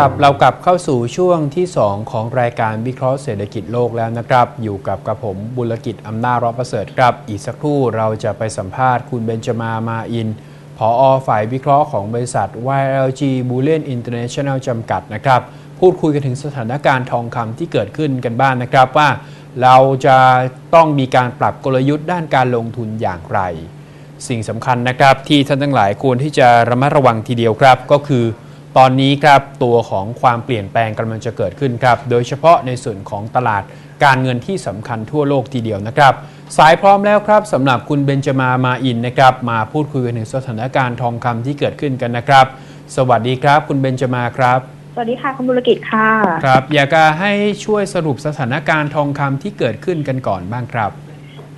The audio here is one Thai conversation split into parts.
ครับเรากลับเข้าสู่ช่วงที่ 2 ของรายการวิเคราะห์เศรษฐกิจโลกแล้วนะครับ อยู่กับกระผมบุรกิจอำนาจรอประเสริฐครับ อีกสักครู่เราจะไปสัมภาษณ์คุณเบนจมามาอินผออฝ่ายวิเคราะห์ของบริษัท YLG Bullion International จำกัดนะครับ พูดคุยกันถึงสถานการณ์ทองคำที่เกิดขึ้นกันบ้างนะครับว่า เราจะต้องมีการปรับกลยุทธ์ด้านการลงทุนอย่างไร สิ่งสำคัญนะครับที่ท่านทั้งหลายควรที่จะระมัดระวังทีเดียวครับก็คือ ตอนนี้ครับตัวของความเปลี่ยนแปลงกำลังจะเกิดขึ้นครับ โดยเฉพาะในส่วนของตลาดการเงินที่สำคัญทั่วโลกทีเดียวนะครับ สายพร้อมแล้วครับสำหรับคุณเบนจมามาอินนะครับ มาพูดคุยกันถึงสถานการณ์ทองคำที่เกิดขึ้นกันนะครับ สวัสดีครับ คุณเบนจมาครับ สวัสดีค่ะคุณบุรกิจค่ะครับ อยากจะให้ช่วยสรุปสถานการณ์ทองคำที่เกิดขึ้นกันก่อนบ้างครับ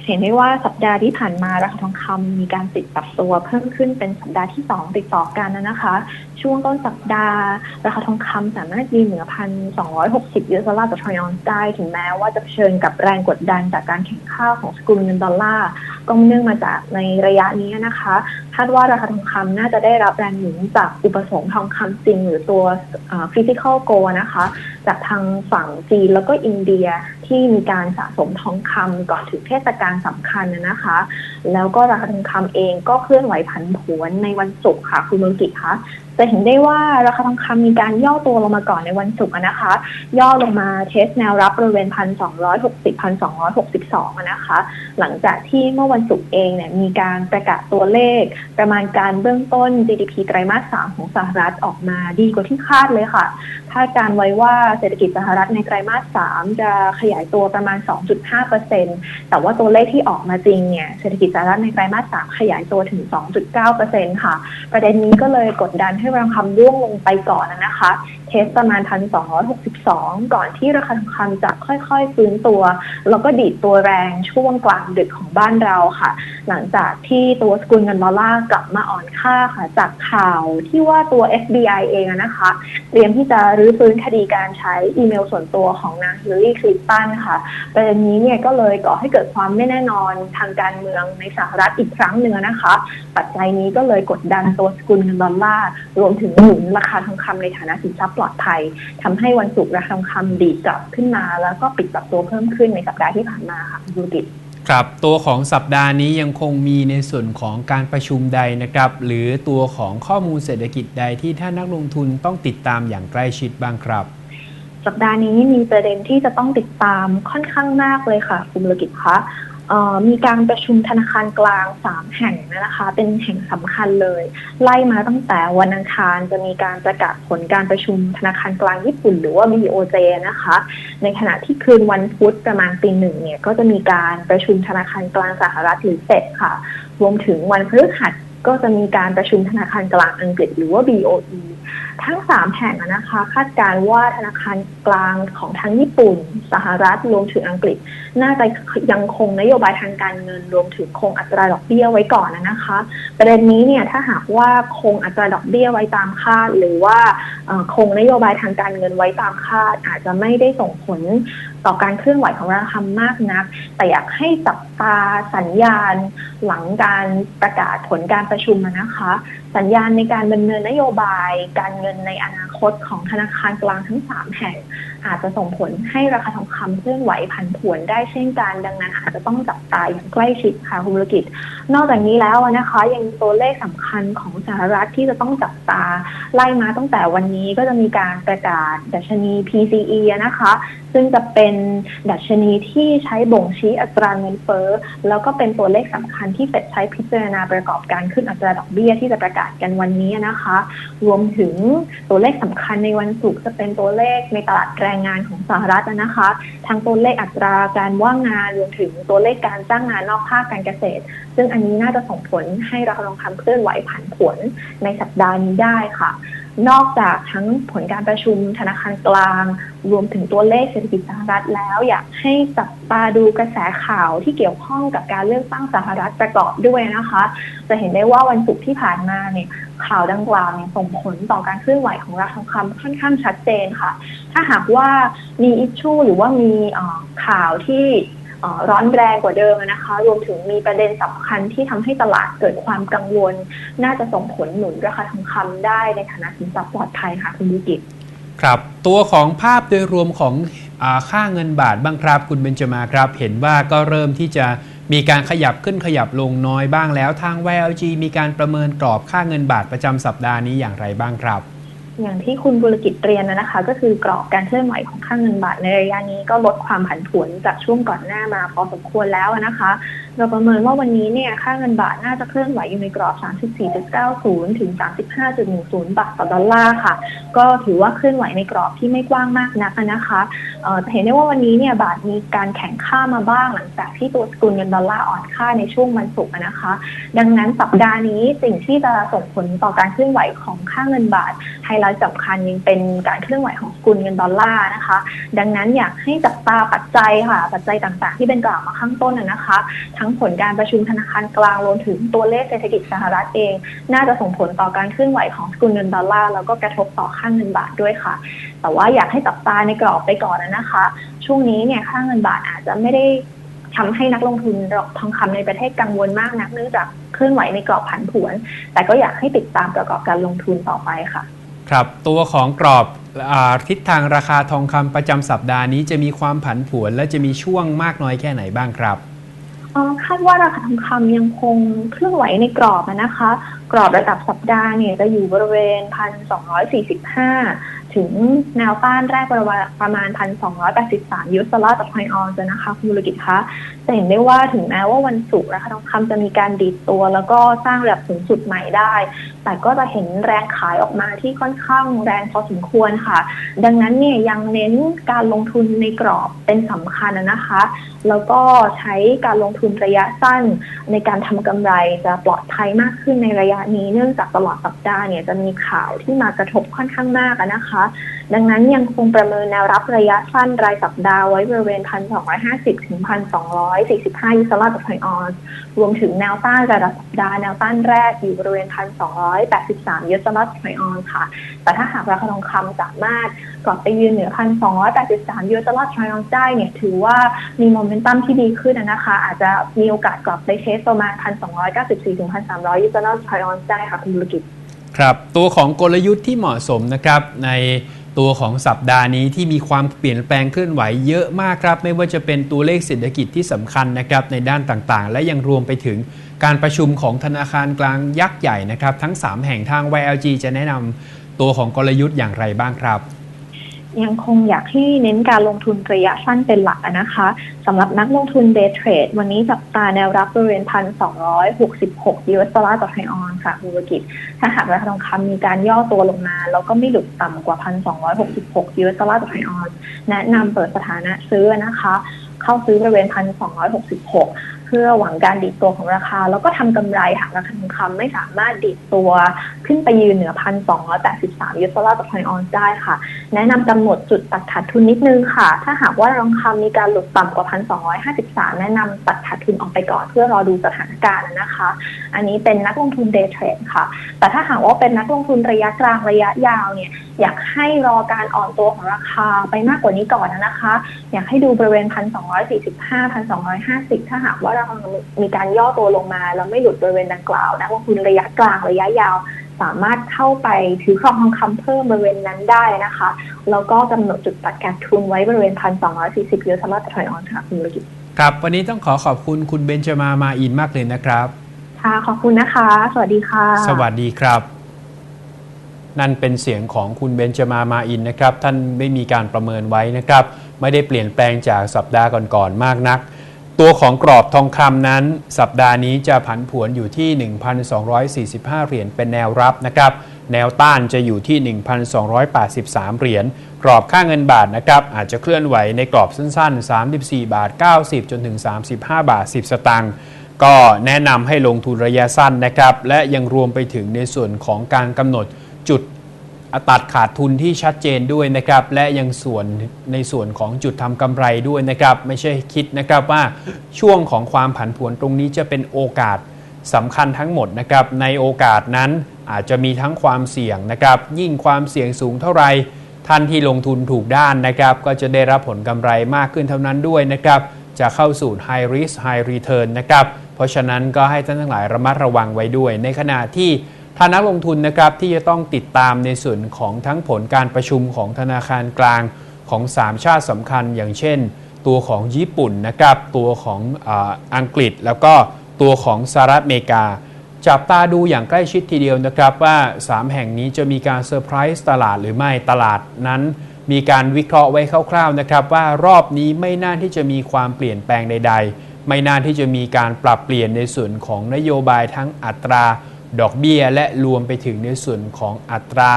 เห็นได้ว่าสัปดาห์ที่ผ่านมาราคาทองคำมีการติดปรับตัวเพิ่มขึ้นเป็นสัปดาห์ที่ 2 ติดต่อกันนะคะ ช่วงต้นสัปดาห์ ราคาทองคำสามารถยืนเหนือพันสองร้อยหกสิบยูเอสดอลลาร์ต่อทรอยออนซ์ได้ถึงแม้ว่าจะเผชิญกับแรงกดดันจากการแข่งข้าวของสกุลเงินดอลลาร์ก็เนื่องมาจากในระยะนี้นะคะคาดว่าราคาทองคำน่าจะได้รับแรงหนุนจากอุปสงค์ทองคำจริงหรือตัวฟิสิกอลโกนะคะ จากทางฝั่งจีนแล้วก็อินเดียที่มีการสะสมทองคำก่อนถึงเทศกาลสำคัญนะคะ แล้วก็ราคาทองคำเองก็เคลื่อนไหวผันผวนในวันศุกร์ค่ะ คุณมุกิคะ จะเห็นได้ว่าราคาทองคำมีการย่อตัวลงมาก่อนในวันศุกร์นะคะ ย่อลงมาเทสแนวรับบริเวณพันสองร้อยหกสิบพันสองร้อยหกสิบสองนะคะ หลังจากที่เมื่อวันศุกร์เองเนี่ยมีการประกาศตัวเลข ประมาณการเบื้องต้น GDP ไตรมาส 3 ของสหรัฐออกมาดีกว่าที่คาดเลยค่ะคาดการไว้ว่าเศรษฐกิจสหรัฐในไตรมาส 3 จะขยายตัวประมาณ 2.5%แต่ว่าตัวเลขที่ออกมาจริงเนี่ยเศรษฐกิจสหรัฐในไตรมาส 3 ขยายตัวถึง 2.9%ค่ะ ประเด็นนี้ก็เลยกดดันให้ราคาร่วงลงไปก่อนนะคะเทสประมาณ 1,262 ก่อนที่ราคาทองคำจะค่อยๆฟื้นตัว แล้วก็ดีดตัวแรงช่วงกลางดึกของบ้านเราค่ะ หลังจากที่ตัวสกุลเงินดอลลาร์กลับมาอ่อนค่าค่ะ จากข่าวที่ว่าตัว FBI เองอะนะคะ เตรียมที่จะรื้อฟื้นคดีการใช้อีเมลส่วนตัวของนางฮิลลารีคลินตันค่ะประเด็นนี้เนี่ยก็เลยก่อให้เกิดความไม่แน่นอนทางการเมืองในสหรัฐอีกครั้งหนึ่งนะคะ ปัจจัยนี้ก็เลยกดดันตัวสกุลเงินดอลลาร์รวมถึงหนุนราคาทองคำในฐานะสินทรัพย์ปลอดภัยทำให้วันศุกร์ราคาทองคำดีดกลับขึ้นมา แล้วก็ปิดปรับตัวเพิ่มขึ้นในสัปดาห์ที่ผ่านมาค่ะคุณดูดิตครับตัวของสัปดาห์นี้ยังคงมีในส่วนของการประชุมใดนะครับ หรือตัวของข้อมูลเศรษฐกิจใดที่ท่านนักลงทุนต้องติดตามอย่างใกล้ชิดบ้างครับ สัปดาห์นี้มีประเด็นที่จะต้องติดตามค่อนข้างมากเลยค่ะ คุณบุรกิจคะเอ่อ มีการประชุมธนาคารกลาง3แห่งนะคะ เป็นแห่งสำคัญเลย ไล่มาตั้งแต่วันอังคารจะมีการประกาศผลการประชุมธนาคารกลางญี่ปุ่น หรือว่า BOJ นะคะ ในขณะที่คืนวันพุธประมาณตีหนึ่งเนี่ยก็จะมีการประชุมธนาคารกลางสหรัฐหรือเฟดค่ะ รวมถึงวันพฤหัสก็จะมีการประชุมธนาคารกลางอังกฤษหรือว่า BOE ทั้ง 3 แห่งนะคะคาดการว่าธนาคารกลางของทั้งญี่ปุ่น สหรัฐรวมถึงอังกฤษ น่าจะยังคงนโยบายทางการเงินรวมถึงคงอัตราดอกเบี้ยไว้ก่อนนะคะ ประเด็นนี้เนี่ยถ้าหากว่าคงอัตราดอกเบี้ยไว้ตามคาด หรือว่าคงนโยบายทางการเงินไว้ตามคาด อาจจะไม่ได้ส่งผลต่อการเคลื่อนไหวของราคามากนัก แต่อยากให้จับตาสัญญาณหลังการประกาศผลการประชุมนะคะ สัญญาณในการดำเนินนโยบายการเงินในอนาคตของธนาคารกลางทั้ง 3 แห่ง อาจจะส่งผลให้ราคาทองคำเคลื่อนไหวผันผวนได้เช่นกันดังนั้นอาจจะต้องจับตาอย่างใกล้ชิดค่ะคุณธุรกิจ นอกจากนี้แล้วนะคะ ยังตัวเลขสำคัญของสหรัฐที่จะต้องจับตาไล่มาตั้งแต่วันนี้ก็จะมีการประกาศดัชนี PCE นะคะ ซึ่งจะเป็นดัชนีที่ใช้บ่งชี้อัตราเงินเฟ้อแล้วก็เป็นตัวเลขสำคัญที่เฟดใช้พิจารณาประกอบการขึ้นอัตราดอกเบี้ยที่จะประกาศกันวันนี้นะคะ รวมถึงตัวเลขสำคัญในวันศุกร์จะเป็นตัวเลขในตลาดแรงงานของสหรัฐนะคะ ทั้งตัวเลขอัตราการว่างงานรวมถึงตัวเลขการจ้างงานนอกภาคการเกษตร ซึ่งอันนี้น่าจะส่งผลให้ราคาทองคำเคลื่อนไหวผันผวนในสัปดาห์นี้ได้ค่ะ นอกจากทั้งผลการประชุมธนาคารกลาง รวมถึงตัวเลขเศรษฐกิจสหรัฐแล้ว อยากให้จับตาดูกระแสข่าวที่เกี่ยวข้องกับการเลือกตั้งสหรัฐประกอบด้วยนะคะ จะเห็นได้ว่าวันศุกร์ที่ผ่านมาเนี่ยข่าวดังกล่าวเนี่ยส่งผลต่อการเคลื่อนไหวของราคาทองคำค่อนข้างชัดเจนค่ะ ถ้าหากว่ามีอิชชูหรือว่ามีข่าวที่ ร้อนแรงกว่าเดิมนะคะ รวมถึงมีประเด็นสำคัญที่ทำให้ตลาดเกิดความกังวล น่าจะส่งผลหนุนราคาทองคำได้ในฐานะสินทรัพย์ปลอดภัยค่ะคุณวิกิตครับตัวของภาพโดยรวมของอค่าเงินบาทบ้างครับ คุณเบนจมาครับ เห็นว่าก็เริ่มที่จะมีการขยับขึ้นขยับลงน้อยบ้างแล้วทาง YLG มีการประเมินกรอบค่าเงินบาทประจำสัปดาห์นี้อย่างไรบ้างครับ อย่างที่คุณบุรกิจเรียนนะคะ ก็คือกรอบการเคลื่อนไหวของค่าเงินบาทในระยะนี้ก็ลดความผันผวนจากช่วงก่อนหน้ามาพอสมควรแล้วนะคะ เราประเมินว่าวันนี้เนี่ยค่าเงินบาทน่าจะเคลื่อนไหวอยู่ในกรอบ 34.90 ถึง 35.10 บาทต่อดอลลาร์ค่ะ ก็ถือว่าเคลื่อนไหวในกรอบที่ไม่กว้างมากนักนะคะเอ่อจะเห็นได้ว่าวันนี้เนี่ยบาทมีการแข่งค่ามาบ้างหลังจากที่ตัวสกุลเงินดอลลาร์อ่อนค่าในช่วงวันศุกร์นะคะ ดังนั้นสัปดาห์นี้สิ่งที่จะส่งผลต่อการเคลื่อนไหวของค่าเงินบาทไฮไลท์สำคัญยังเป็นการเคลื่อนไหวของสกุลเงินดอลลาร์นะคะ ดังนั้นอยากให้จับตาปัจจัยค่ะ ปัจจัยต่างๆ ที่เป็นกล่าวมาข้างต้นนะนะคะทั้งผลการประชุมธนาคารกลางรวมถึงตัวเลขเศรษฐกิจสหรัฐเอง น่าจะส่งผลต่อการเคลื่อนไหวของสกุลเงินดอลลาร์แล้วก็กระทบต่อค่าเงินบาทด้วยค่ะ แต่ว่าอยากให้จับตาในกรอบไปก่อนนะคะ ช่วงนี้เนี่ยค่าเงินบาทอาจจะไม่ได้ทำให้นักลงทุนทองคำในประเทศกังวลมากนักเนื่องจากเคลื่อนไหวในกรอบผันผวน แต่ก็อยากให้ติดตามประกอบการลงทุนต่อไปค่ะ ครับตัวของกรอบอทิศทางราคาทองคำประจำสัปดาห์นี้จะมีความผันผวนและจะมีช่วงมากน้อยแค่ไหนบ้างครับ คาดว่าราคาทองคำยังคงเคลื่อนไหวในกรอบนะคะ กรอบระดับสัปดาห์เนี่ยจะอยู่บริเวณ 1,245 ถึงแนวต้านแรกประมาณประมาณ1,283 ยูเอสดอลลาร์ต่อพอยออนซ์นะคะ คุณธุรกิจคะจะเห็นได้ว่าถึงแม้ว่าวันศุกร์ราคาทองคำจะมีการดีดตัว แล้วก็สร้างระดับสูงสุดใหม่ได้ แต่ก็จะเห็นแรงขายออกมาที่ค่อนข้างแรงพอสมควรค่ะ ดังนั้นเนี่ยยังเน้นการลงทุนในกรอบเป็นสำคัญนะคะ แล้วก็ใช้การลงทุนระยะสั้นในการทำกำไรจะปลอดภัยมากขึ้นในระยะนี้ เนื่องจากตลอดสัปดาห์เนี่ยจะมีข่าวที่มากระทบค่อนข้างมากนะคะดังนั้นยังคงประเมินแนวรับระยะสั้นรายสัปดาห์ไว้บริเวณ 1,250 ถึง 1,245ยูโรต่อทอยออนซ์รวมถึงแนวต้านระดับสัปดาห์แนวต้านแรกอยู่บริเวณ 1,283ยูโรต่อทอยออนซ์ค่ะ แต่ถ้าหากราคาทองคำสามารถกลับไปยืนเหนือ 1,283ยูโรต่อทอยออนซ์ได้เนี่ยถือว่ามีโมเมนตัมที่ดีขึ้นนะคะ อาจจะมีโอกาสกลับไปเทสประมาณ 1,294ถึง1,300ยูโรต่อทอยออนซ์ได้ค่ะคุณธุรกิจครับตัวของกลยุทธ์ที่เหมาะสมนะครับใน ตัวของสัปดาห์นี้ที่มีความเปลี่ยนแปลงเคลื่อนไหวเยอะมากครับ ไม่ว่าจะเป็นตัวเลขเศรษฐกิจที่สำคัญนะครับในด้านต่างๆ และยังรวมไปถึงการประชุมของธนาคารกลางยักษ์ใหญ่นะครับทั้ง 3 แห่งทาง YLG จะแนะนำตัวของกลยุทธ์อย่างไรบ้างครับ ยังคงอยากให้เน้นการลงทุนระยะสั้นเป็นหลักนะคะสำหรับนักลงทุนเดย์เทรดวันนี้จับตาแนวรับบริเวณ1,266ยูเอสดอลลาร์ต่อไทออนค่ะคุณธุรกิจ ถ้าหากราคาทองคำมีการย่อตัวลงมา แล้วก็ไม่หลุดต่ำกว่า1,266ยูเอสดอลลาร์ต่อไทออนแนะนำเปิดสถานะซื้อนะคะ เข้าซื้อบริเวณ1,266 เพื่อหวังการดีดตัวของราคา แล้วก็ทำกำไรหากราคาทองคำไม่สามารถดีดตัวขึ้นไปยืนเหนือ1,283ยูเอสดอลลาร์ต่อไทออนซ์ได้ค่ะ แนะนำกำหนดจุดตัดขาดทุนนิดนึงค่ะ ถ้าหากว่าทองคำมีการหลุดต่ำกว่า1,253แนะนำตัดขาดทุนออกไปก่อนเพื่อรอดูสถานการณ์นะคะ อันนี้เป็นนักลงทุนเดย์เทรดค่ะ แต่ถ้าหากว่าเป็นนักลงทุนระยะกลางระยะยาวเนี่ยอยากให้รอการอ่อนตัวของราคาไปมากกว่านี้ก่อนนะคะ อยากให้ดูบริเวณ1,245 1,250ถ้าหากว่าเรามีการย่อตัวลงมา แล้วไม่หลุดบริเวณดังกล่าวนักลงทุนระยะกลางระยะยาวสามารถเข้าไปถือครองทองคำเพิ่มบริเวณนั้นได้นะคะ แล้วก็กำหนดจุดตัดการทุนไว้บริเวณ1,240ยูโรสำหรับถอยออนค่ะคุณธุรกิจครับ วันนี้ต้องขอขอบคุณคุณเบนจมามาอินมากเลยนะครับ ค่ะ ขอบคุณนะคะ สวัสดีค่ะ สวัสดีครับ นั่นเป็นเสียงของคุณเบนจมามาอินนะครับ ท่านไม่มีการประเมินไว้นะครับ ไม่ได้เปลี่ยนแปลงจากสัปดาห์ก่อนๆมากนัก ตัวของกรอบทองคำนั้น สัปดาห์นี้จะผันผวนอยู่ที่ 1,245 เหรียญเป็นแนวรับนะครับ แนวต้านจะอยู่ที่ 1,283 เหรียญ กรอบค่าเงินบาทนะครับ อาจจะเคลื่อนไหวในกรอบสั้นๆ 34 บาท 90 จนถึง 35 บาท 10 สตางค์ก็แนะนำให้ลงทุนระยะสั้นนะครับ และยังรวมไปถึงในส่วนของการกำหนดจุด ตัดขาดทุนที่ชัดเจนด้วยนะครับ และยังส่วนในส่วนของจุดทำกำไรด้วยนะครับ ไม่ใช่คิดนะครับว่าช่วงของความผันผวนตรงนี้จะเป็นโอกาสสำคัญทั้งหมดนะครับ ในโอกาสนั้นอาจจะมีทั้งความเสี่ยงนะครับ ยิ่งความเสี่ยงสูงเท่าไหร่ท่านที่ลงทุนถูกด้านนะครับ ก็จะได้รับผลกำไรมากขึ้นเท่านั้นด้วยนะครับ จะเข้าสู่ high risk high return นะครับ เพราะฉะนั้นก็ให้ท่านทั้งหลายระมัดระวังไว้ด้วย ในขณะที่ ถ้านักลงทุนนะครับที่จะต้องติดตามในส่วนของทั้งผลการประชุมของธนาคารกลางของ 3 ชาติสำคัญ อย่างเช่น ตัวของญี่ปุ่นนะครับตัวของออังกฤษ แล้วก็ตัวของสหรัฐอเมริกา จับตาดูอย่างใกล้ชิดทีเดียวนะครับว่า 3 แห่งนี้จะมีการเซอร์ไพรส์ตลาดหรือไม่ตลาดนั้น มีการวิเคราะห์ไว้คร่าวๆนะครับว่ารอบนี้ไม่น่าที่จะมีความเปลี่ยนแปลงใด ๆ ไม่น่าที่จะมีการปรับเปลี่ยนในส่วนของนโยบายทั้งอัตรา ดอกเบี้ย และรวมไปถึงในส่วนของอัตรา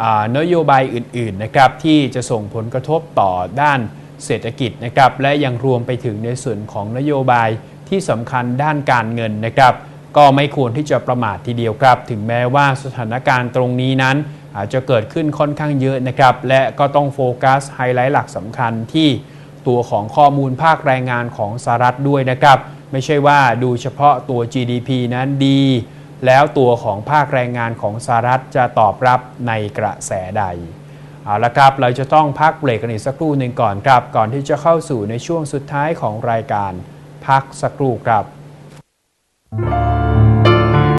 อ่านโยบายอื่นๆนะครับที่จะส่งผลกระทบต่อด้านเศรษฐกิจนะครับและยังรวมไปถึงในส่วนของนโยบายที่สำคัญด้านการเงินนะครับก็ไม่ควรที่จะประมาททีเดียวครับ ถึงแม้ว่าสถานการณ์ตรงนี้นั้น อาจจะเกิดขึ้นค่อนข้างเยอะนะครับและก็ต้องโฟกัสไฮไลท์หลักสำคัญที่ตัวของข้อมูลภาคแรงงานของสหรัฐด้วยนะครับ ไม่ใช่ว่าดูเฉพาะตัว GDP นั้นดี แล้วตัวของภาคแรงงานของสหรัฐจะตอบรับในกระแสใดเอาละครับ เราจะต้องพักเบรกกันอีกสักครู่หนึ่งก่อนครับ ก่อนที่จะเข้าสู่ในช่วงสุดท้ายของรายการ พักสักครู่ครับ